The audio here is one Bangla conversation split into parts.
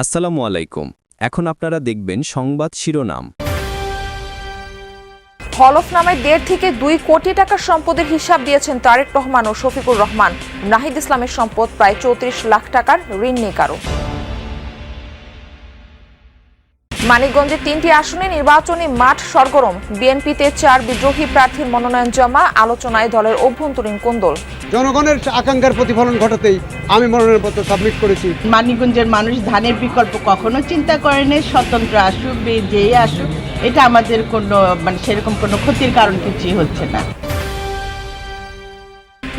আসসালামু আলাইকুম। এখন আপনারা দেখবেন সংবাদ শিরোনাম। হলফনামায় দেড় থেকে দুই কোটি টাকার সম্পদের হিসাব দিয়েছেন তারেক রহমান ও শফিকুর রহমান। নাহিদ ইসলামের সম্পদ প্রায় চৌত্রিশ লাখ টাকার ঋণ নেই কারও। মানিকগঞ্জের তিনটি আসনে নির্বাচনী মাঠ সরগরম। বিএনপিতে চার বিদ্রোহী প্রার্থীর মনোনয়ন জমা, আলোচনায় দলের অভ্যন্তরীণ কোন্দল। জনগণের আকাঙ্ক্ষার প্রতিফলন ঘটাতেই আমি মনোনয়নপত্র সাবমিট করেছি। মানিকগঞ্জের মানুষ ধানের বিকল্প কখনো চিন্তা করেনি স্বতন্ত্র আসুক বে যেই আসুক এটা আমাদের কোনো মানে সেরকম কোনো ক্ষতির কারণ কিছুই হচ্ছে না।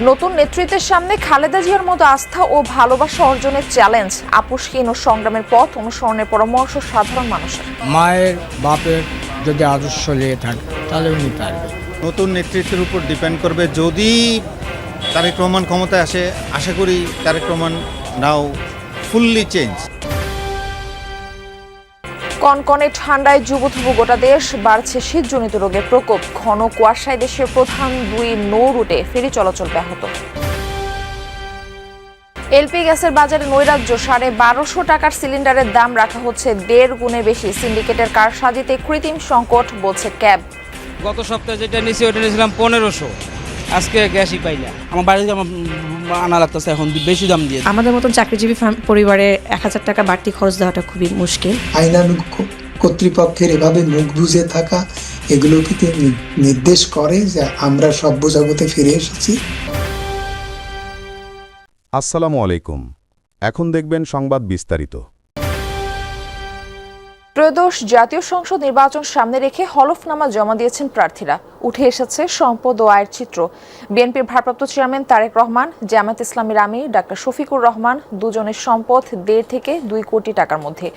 নতুন নেতৃত্বের সামনে খালেদা জিয়ার মতো আস্থা ও ভালোবাসা অর্জনের চ্যালেঞ্জ আপোষহীন ও সংগ্রামের পথ অনুসরণের পরামর্শ সাধারণ মানুষের। মায়ের বাপের যদি আদর্শ লেগে থাকে তাহলে উনি পারবে নতুন নেতৃত্বের উপর ডিপেন্ড করবে যদি তারেক রহমান ক্ষমতায় আসে আশা করি Tarique Rahman now fully change কনকনে ঠান্ডায় যুবথুবু গোটা দেশ বাড়ছে শীতজনিত রোগের প্রকোপ। ঘন কুয়াশায় দেশের প্রধান দুই নৌ রুটে ফেরি চলাচল ব্যাহত। এলপি গ্যাসের বাজারে নৈরাজ্য সাড়ে বারোশো টাকার সিলিন্ডারের দাম রাখা হচ্ছে দেড় গুণে বেশি। সিন্ডিকেটের কারসাজিতে কৃত্রিম সংকট বলছে ক্যাব। গত সপ্তাহে যেটা নিয়েছি ওটা নিয়েছিলাম পনেরোশো। আজকে গ্যাসই পাই না আমার বাড়িতে আমার আনা লাগতেছে এখন বেশি দাম দিয়ে আমাদের মতন চাকরিজীবী পরিবারে এক হাজার টাকা বাড়তি খরচ দেওয়াটা খুবই মুশকিল। আইনানুগ কর্তৃপক্ষের এভাবে মুখ বুজে থাকা এগুলো কি তিনি নির্দেশ করে যে আমরা সভ্য জগতে ফিরে এসেছি। আসসালামু আলাইকুম। এখন দেখবেন সংবাদ বিস্তারিত। ত্রয়োদশ জাতীয় সংসদ নির্বাচন সামনে রেখে হলফনামা জমা দিয়েছেন প্রার্থীরা। উঠে এসেছে সম্পদ ও আয়ের চিত্র। বিএনপির ভারপ্রাপ্ত চেয়ারম্যান তারেক রহমান জামাত ইসলামের আমির ডাক্তার শফিকুর রহমান, দুজনের সম্পদ দেড় থেকে দুই কোটি টাকার মধ্যে।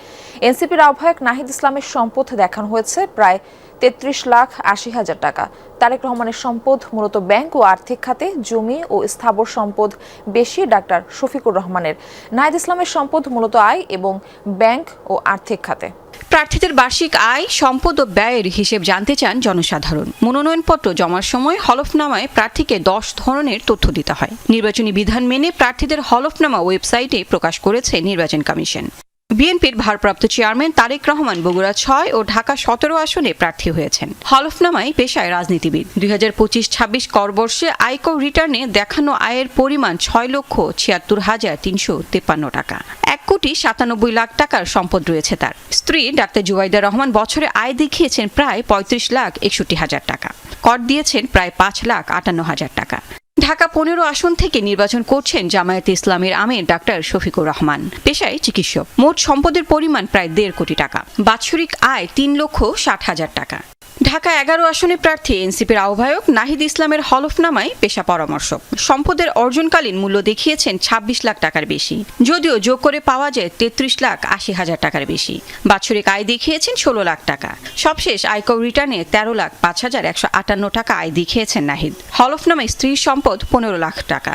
এনসিপির আহ্বায়ক নাহিদ ইসলামের সম্পদ দেখানো হয়েছে প্রায় তেত্রিশ লাখ আশি হাজার টাকা। তারেক রহমানের সম্পদ মূলত ব্যাংক ও আর্থিক খাতে, জমি ও স্থাবর সম্পদ বেশি ডাক্তার শফিকুর রহমানের। নাহিদ ইসলামের সম্পদ মূলত আয় এবং ব্যাংক ও আর্থিক খাতে। প্রার্থীদের বার্ষিক আয়, সম্পদ ও ব্যয়ের হিসেব জানতে চান জনসাধারণ। মনোনয়নপত্র জমার সময় হলফনামায় প্রার্থীকে দশ ধরনের তথ্য দিতে হয়। নির্বাচনী বিধান মেনে প্রার্থীদের হলফনামা ওয়েবসাইটে প্রকাশ করেছে নির্বাচন কমিশন। বিএনপির ভারপ্রাপ্ত চেয়ারম্যান তারেক রহমান বগুড়া ছয় ও ঢাকা সতেরো আসনে প্রার্থী হয়েছেন। হলফনামায় পেশায় রাজনীতিবিদ। দুই হাজার পঁচিশ ছাব্বিশ করবর্ষে আয়কর রিটার্নে দেখানো আয়ের পরিমাণ ছয় লক্ষ ছিয়াত্তর হাজার তিনশো তেপান্ন টাকা। এক কোটি সাতানব্বই লাখ টাকার সম্পদ রয়েছে তার। স্ত্রী ডাক্তার জুবাইদা রহমান বছরে আয় দেখিয়েছেন প্রায় পঁয়ত্রিশ লাখ একষট্টি হাজার টাকা। কর দিয়েছেন প্রায় পাঁচ লাখ আটান্ন হাজার টাকা। ঢাকা পনেরো আসন থেকে নির্বাচন করছেন জামায়াত ইসলামের আমির ডাক্তার শফিকুর রহমান। পেশায় চিকিৎসক। মোট সম্পদের পরিমাণ প্রায় দেড় কোটি টাকা। বাৎসরিক আয় তিন লক্ষ ষাট হাজার টাকা। ঢাকা এগারো আসনে প্রার্থী এনসিপির আহ্বায়ক নাহিদ ইসলামের হলফনামায় পেশা পরামর্শক। সম্পদের অর্জনকালীন মূল্য দেখিয়েছেন ছাব্বিশ লাখ টাকার বেশি। যদিও যোগ করে পাওয়া যায় তেত্রিশ লাখ আশি হাজার টাকার বেশি। বাৎসরিক আয় দেখিয়েছেন ষোলো লাখ টাকা। সবশেষ আয়কর রিটার্নে তেরো লাখ পাঁচ হাজার একশো আটান্ন টাকা আয় দেখিয়েছেন নাহিদ। হলফনামায় স্ত্রীর সম্পদ পনেরো লাখ টাকা।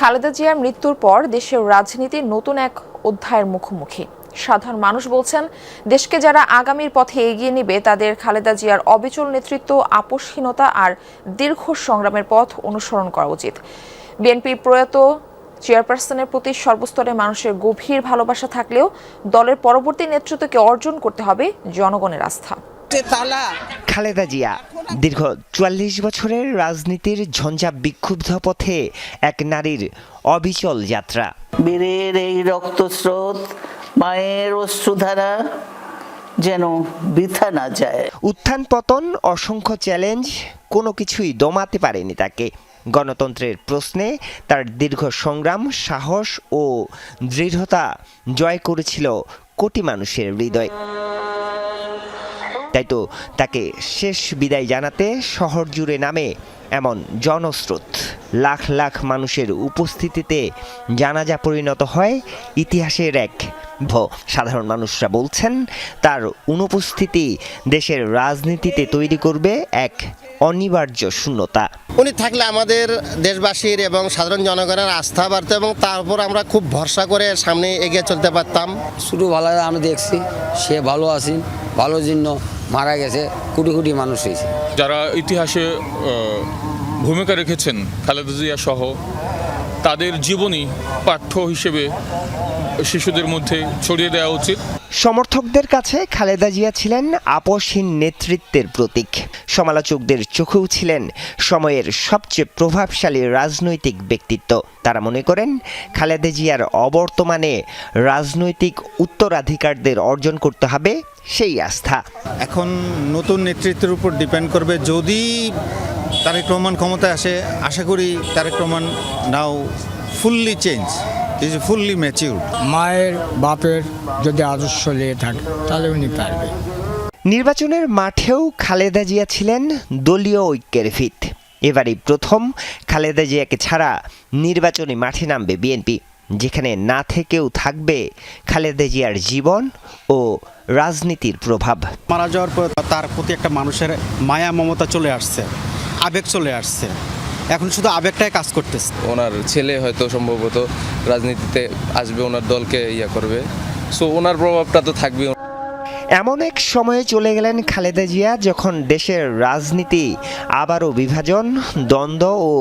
খালেদা জিয়ার মৃত্যুর পর দেশের রাজনীতির নতুন এক অধ্যায়ের মুখোমুখি। সাধারণ মানুষ বলছেন দেশকে যারা আগামীর পথে এগিয়ে নেবে তাদের খালেদা জিয়ার অবিচল নেতৃত্ব আপোষহীনতা আর দীর্ঘ সংগ্রামের পথ অনুসরণ করা উচিত। বিএনপির প্রয়াত চেয়ারপারসনের প্রতি সর্বস্তরের মানুষের গভীর ভালোবাসা থাকলেও দলের পরবর্তী নেতৃত্বকে অর্জন করতে হবে জনগণের আস্থা। খালেদা জিয়া দীর্ঘ চুয়াল্লিশ বছরের রাজনীতির ঝঞ্ঝা বিক্ষুব্ধ পথে এক নারীর অবিচল যাত্রা। বীরের এই রক্তস্রোত মায়ের অশ্রুধারা যেন বৃথা না যায়। উত্থান পতন অসংখ্য চ্যালেঞ্জ, কোনো কিছুই দমাতে পারেনি তাকে। গণতন্ত্রের প্রশ্নে তার দীর্ঘ সংগ্রাম, সাহস ও দৃঢ়তা জয় করেছিল কোটি মানুষের হৃদয়। তাই তো তাকে শেষ বিদায় জানাতে শহর জুড়ে নামে এমন জনস্রোত লাখ লাখ মানুষের উপস্থিতিতে জানাজা পরিণত হয় ইতিহাসের এক ভ সাধারণ মানুষরা বলছেন তার অনুপস্থিতি দেশের রাজনীতিতে তৈরি করবে এক অনিবার্য শূন্যতা। উনি থাকলে আমাদের দেশবাসীর এবং সাধারণ জনগণের আস্থা বাড়তো এবং তার উপর আমরা খুব ভরসা করে সামনে এগিয়ে চলতে পারতাম। শুধু ভালো আমি দেখছি সে ভালো আছেন ভালো জন্য মারা গেছে কোটি কোটি মানুষ হয়েছে। যারা ইতিহাসে ভূমিকা রেখেছেন, খালেদা জিয়া সহ, তাদের জীবনী পাঠ্য হিসেবে শিশুদের মধ্যে ছড়িয়ে দেওয়া উচিত। সমর্থকদের কাছে খালেদা জিয়া ছিলেন আপসহীন নেতৃত্বের প্রতীক। সমালোচকদের চোখেও ছিলেন সময়ের সবচেয়ে প্রভাবশালী রাজনৈতিক ব্যক্তিত্ব। তারা মনে করেন, খালেদা জিয়ার অবর্তমানে রাজনৈতিক উত্তরাধিকারদের অর্জন করতে হবে সেই আস্থা। এখন নতুন নেতৃত্বের উপর ডিপেন্ড করবে যদি তারেক রহমান ক্ষমতায় আসে, আশা করি Tarique Rahman now fully change is fully mature মায়ের বাপের যদি আদর্শ নিয়ে থাকে তাহলে উনি পারবে। নির্বাচনের মাঠেও খালেদা জিয়া ছিলেন দলীয় ঐক্যের ভিত। এবারই প্রথম খালেদা জিয়াকে ছাড়া নির্বাচনী মাঠে নামবে বিএনপি যেখানে না থেকেও থাকবে খালেদা জিয়ার জীবন ও রাজনীতির প্রভাব। মারা যাওয়ার পর তার প্রতি একটা মানুষের মায়া মমতা চলে আসছে আবেগ চলে আসছে। এখন শুধু আবেগটাই কাজ করতেছে। ওনার ছেলে হয়তো সম্ভবত রাজনীতিতে আসবে ওনার দলকে ইয়া করবে। সো ওনার প্রভাবটা তো থাকবে এমন এক সময়ে চলে গেলেন খালেদা জিয়া যখন দেশের রাজনীতি আবারও বিভাজন দ্বন্দ্ব ও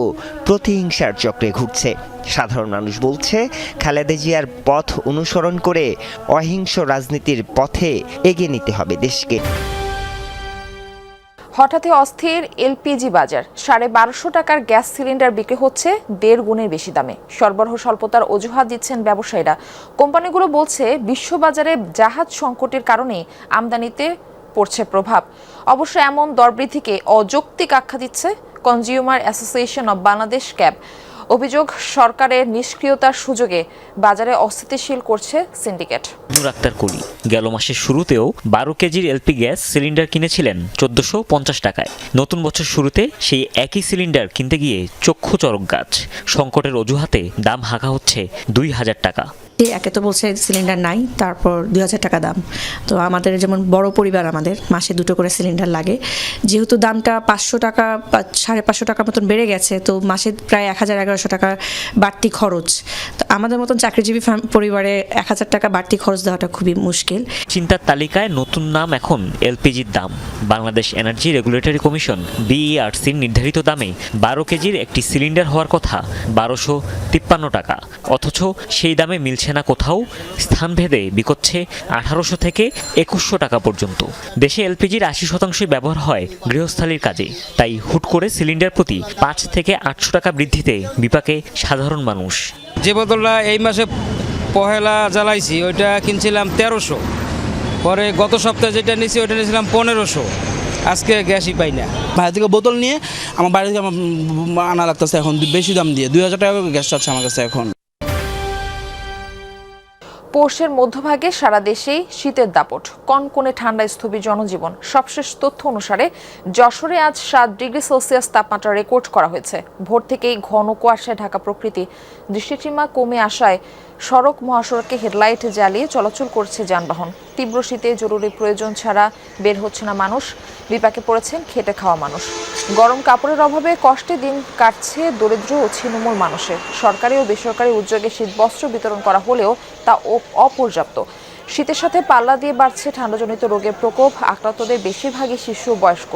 প্রতিহিংসার চক্রে ঘুরছে। সাধারণ মানুষ বলছে খালেদা জিয়ার পথ অনুসরণ করে অহিংস রাজনীতির পথে এগিয়ে নিতে হবে দেশকে। হঠাৎই অস্থির এলপিজি বাজার। সাড়ে বারোশো টাকার গ্যাস সিলিন্ডার বিক্রি হচ্ছে দেড় গুণের বেশি দামে। সরবরাহ স্বল্পতার অজুহাত দিচ্ছেন ব্যবসায়ীরা। কোম্পানিগুলো বলছে, বিশ্ববাজারে জাহাজ সংকটের কারণে আমদানিতে পড়ছে প্রভাব। অবশ্য এমন দরবৃদ্ধিকে অযৌক্তিক আখ্যা দিচ্ছে consumer association of Bangladesh CAB অভিযোগ সরকারের নিষ্ক্রিয়তার সুযোগে বাজারে অস্থিতিশীল করছে সিন্ডিকেট। নূর আক্তার কলি গেল মাসের শুরুতেও বারো কেজির এলপি গ্যাস সিলিন্ডার কিনেছিলেন চোদ্দশো পঞ্চাশ টাকায়। নতুন বছর শুরুতে সেই একই সিলিন্ডার কিনতে গিয়ে চক্ষু চরক গাছ। সংকটের অজুহাতে দাম হাঁকা হচ্ছে দুই হাজার টাকা। একে তো বলছে সিলিন্ডার নাই তারপর দুই হাজার টাকা দাম। তো আমাদের যেমন বড় পরিবার আমাদের মাসে দুটো করে সিলিন্ডার লাগে। যেহেতু দামটা পাঁচশো টাকা বা সাড়ে পাঁচশো টাকার মতন বেড়ে গেছে তো মাসে প্রায় এক হাজার এগারোশো টাকার বাড়তি খরচ। তো আমাদের মতন চাকরিজীবী পরিবারে এক হাজার টাকা বাড়তি খরচ দেওয়াটা খুবই মুশকিল। চিন্তার তালিকায় নতুন নাম এখন এলপিজির দাম। বাংলাদেশ এনার্জি রেগুলেটরি কমিশন বিইআরসির নির্ধারিত দামে বারো কেজির একটি সিলিন্ডার হওয়ার কথা, বারোশো তিপ্পান্ন টাকা। অথচ সেই দামে মিলছে না কোথাও, স্থানভেদে বিকোচ্ছে আঠারোশো থেকে একুশশো টাকা পর্যন্ত। দেশে এলপিজির আশি শতাংশই ব্যবহার হয় গৃহস্থালির কাজে। তাই হুট করে সিলিন্ডার প্রতি পাঁচ থেকে আটশো টাকা বৃদ্ধিতে বিপাকে সাধারণ মানুষ। যে বোতলটা এই মাসে পহেলা জ্বালাইছি ওইটা কিনছিলাম তেরোশো। পরে গত সপ্তাহে যেটা নিয়েছি ওইটা নিয়েছিলাম পনেরোশো। আজকে গ্যাসই পাই না। বাইরে থেকে বোতল নিয়ে আমার বাড়ি থেকে আমার আনা লাগতেছে এখন বেশি দাম দিয়ে। দুই হাজার টাকা করে গ্যাস চাচ্ছে আমার কাছে এখন। পৌষের মধ্যভাগে সারা দেশেই শীতের দাপট। কনকনে ঠান্ডা স্থবির জনজীবন। সবশেষ তথ্য অনুসারে, যশোরে আজ সাত ডিগ্রি সেলসিয়াস তাপমাত্রা রেকর্ড করা হয়েছে। ভোর থেকেই ঘন কুয়াশায় ঢাকা প্রকৃতি দৃষ্টিসীমা কমে আসায় সড়ক মহাসড়কে হেডলাইট জ্বালিয়ে চলাচল করছে যানবাহন। তীব্র শীতে জরুরি প্রয়োজন ছাড়া বের হচ্ছে না মানুষ। বিপাকে পড়েছেন খেটে খাওয়া মানুষ। গরম কাপড়ের অভাবে কষ্টে দিন কাটছে দরিদ্র ও ছিন্নমূল মানুষের। সরকারি ও বেসরকারি উদ্যোগে শীতবস্ত্র বিতরণ করা হলেও তা অপর্যাপ্ত। শীতের সাথে পাল্লা দিয়ে বাড়ছে ঠান্ডাজনিত রোগের প্রকোপ। আক্রান্তদের বেশিরভাগই শিশু বয়স্ক।